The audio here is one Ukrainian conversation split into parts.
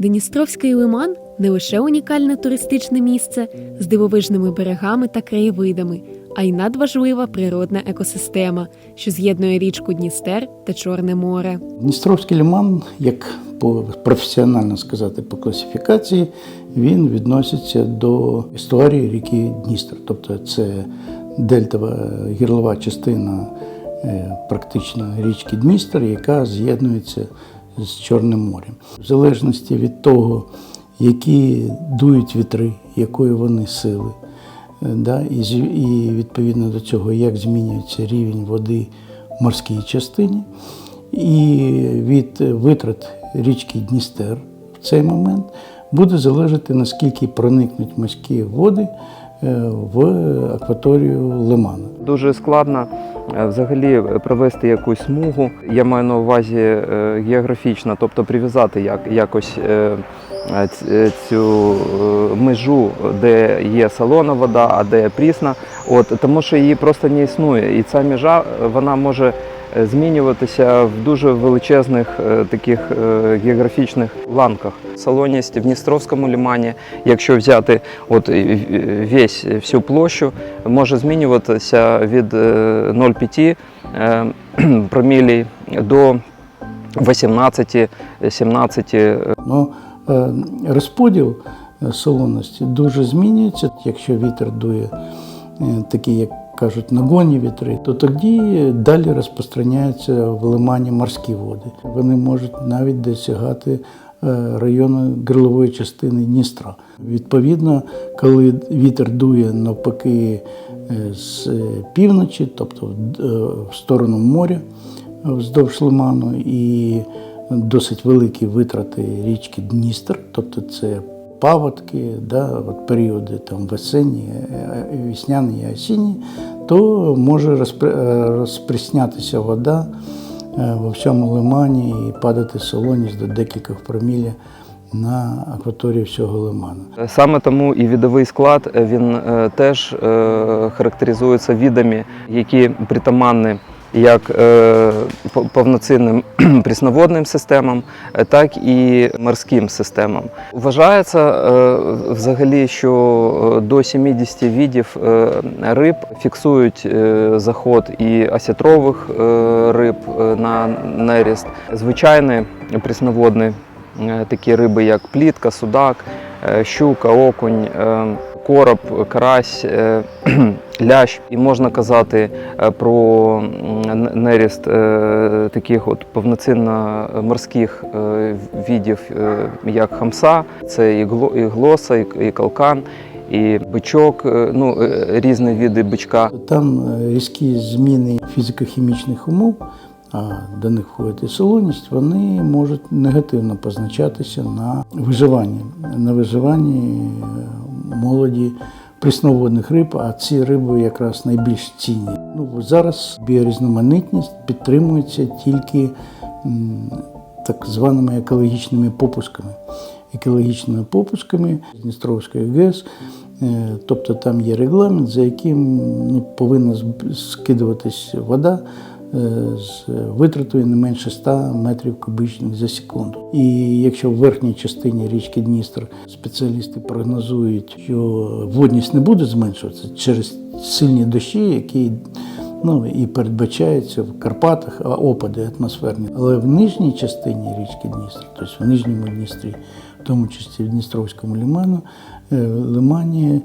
Дністровський лиман не лише унікальне туристичне місце з дивовижними берегами та краєвидами, а й надважлива природна екосистема, що з'єднує річку Дністер та Чорне море. Дністровський лиман, як по професіонально сказати по класифікації, він відноситься до історії ріки Дністр. Тобто це дельтова гірлова частина е, практично річки Дністр, яка з'єднується з Чорним морем. В залежності від того, які дують вітри, якої вони сили, е, да, і, відповідно до цього, як змінюється рівень води в морській частині, і від витрат річки Дністер в цей момент буде залежати, наскільки проникнуть морські води е, в акваторію лимана. Дуже складно взагалі провести якусь смугу. Я маю на увазі е, географічно, тобто прив'язати як, якось е, е, цю межу, де є солона вода, а де прісна. От, тому що її просто не існує. І ця межа вона може змінюватися в дуже величезних е, таких е, географічних ланках. Солоність в Дністровському лимані, якщо взяти от е, весь всю площу, може змінюватися від е, 0,5 е, промілій до 18-17 Ну, е, розподіл е, солоності дуже змінюється. Якщо вітер дує е, такий, як кажуть, нагонні вітри, то тоді далі розпространяються в лимані морські води. Вони можуть навіть досягати е, району грлової частини Дністра. Відповідно, коли вітер дує навпаки е, з е, півночі, тобто в сторону моря вздовж лиману, і досить великі витрати річки Дністр, тобто це паводки, да, от періоди там весенні, е, е, весняні і осінні, то може е, вода е, во всьому лимані і падати солоність до декількох промілля на акваторії всього лиману. Саме тому і відовий склад він теж характеризується видами, які притаманні як е, повноцінним прісноводним системам, е, так і морським системам. Вважається е, взагалі, що до 70 видів риб фіксують заход і осетрових е, риб на неріст. Звичайні прісноводні Е, такі риби, як плітка, судак, щука, окунь, короб, карась, е, лящ. І можна казати е, про неріст е, таких от повноцінно морських видів, як хамса, це і глоса, і калкан. І бичок, ну різні види бичка. Там різкі зміни фізико-хімічних умов, а до них входить і солоність, вони можуть негативно позначатися на виживанні, на виживанні молоді прісноводних риб, а ці риби якраз найбільш цінні. Ну, зараз біорізноманітність підтримується тільки так званими екологічними попусками. Екологічними попусками Дністровської ГЕС, Е, тобто там є регламент, за яким ну, повинна скидуватись вода з витратою не менше 100 метрів кубічних за секунду. І якщо в верхній частині річки Дністр спеціалісти прогнозують, що водність не буде зменшуватися через сильні дощі, які ну, і передбачаються в Карпатах, а опади атмосферні. Але в нижній частині річки Дністр, тобто в нижньому Дністрі, в тому числі в Дністровському лиману, е, лимані е,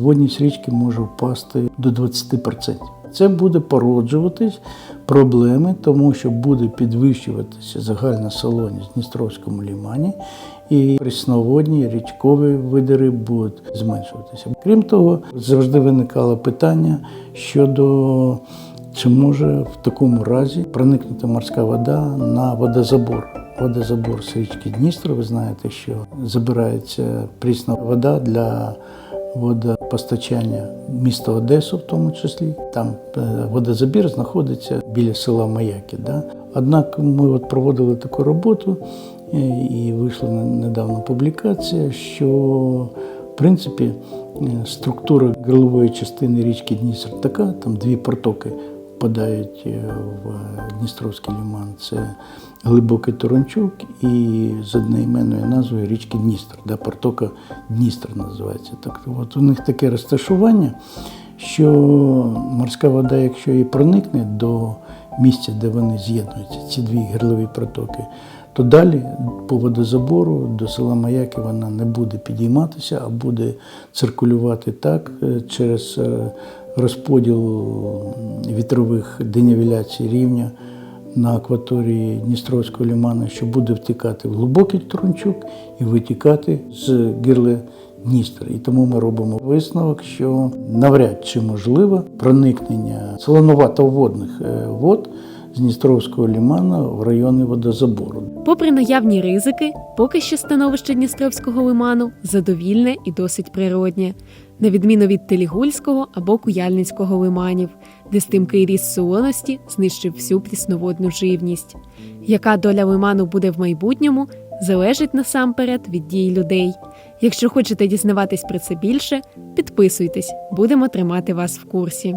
водність річки може впасти до 20%. Це буде породжуватись проблеми, тому що буде підвищуватися загальна солоність в Дністровському лимані, і прісноводні річкові види будуть зменшуватися. Крім того, завжди виникало питання щодо чи може в такому разі проникнути морська вода на водозабор. Водозабор з річки Дністр, ви знаєте, що забирається прісна вода для водопостачання міста Одесу, в тому числі. Там е, водозабір знаходиться біля села Маяки. Да? Однак ми от проводили таку роботу е, і вийшла недавно публікація, що в принципі е, структура грилової частини річки Дністер така, там дві протоки впадають е, в Дністровський лиман. Це глибокий Торончук і з одноіменною назвою річки Дністр, да, протока Дністр називається. Так, от у них таке розташування, що морська вода, якщо і проникне до місця, де вони з'єднуються, ці дві гірлові протоки, то далі по водозабору до села Маяки вона не буде підійматися, а буде циркулювати так е, через е, розподіл вітрових денівеляцій рівня на акваторії Дністровського лиману, що буде втікати в глибокий Трунчук і витікати з гірли Дністр. І тому ми робимо висновок, що навряд чи можливо проникнення солоновато-водних е, вод з Дністровського лимана в райони водозабору. Попри наявні ризики, поки що становище Дністровського лиману задовільне і досить природнє, на відміну від Телігульського або Куяльницького лиманів, де стимкий ріст солоності знищив всю прісноводну живність. Яка доля лиману буде в майбутньому, залежить насамперед від дій людей. Якщо хочете дізнаватись про це більше, підписуйтесь, будемо тримати вас в курсі.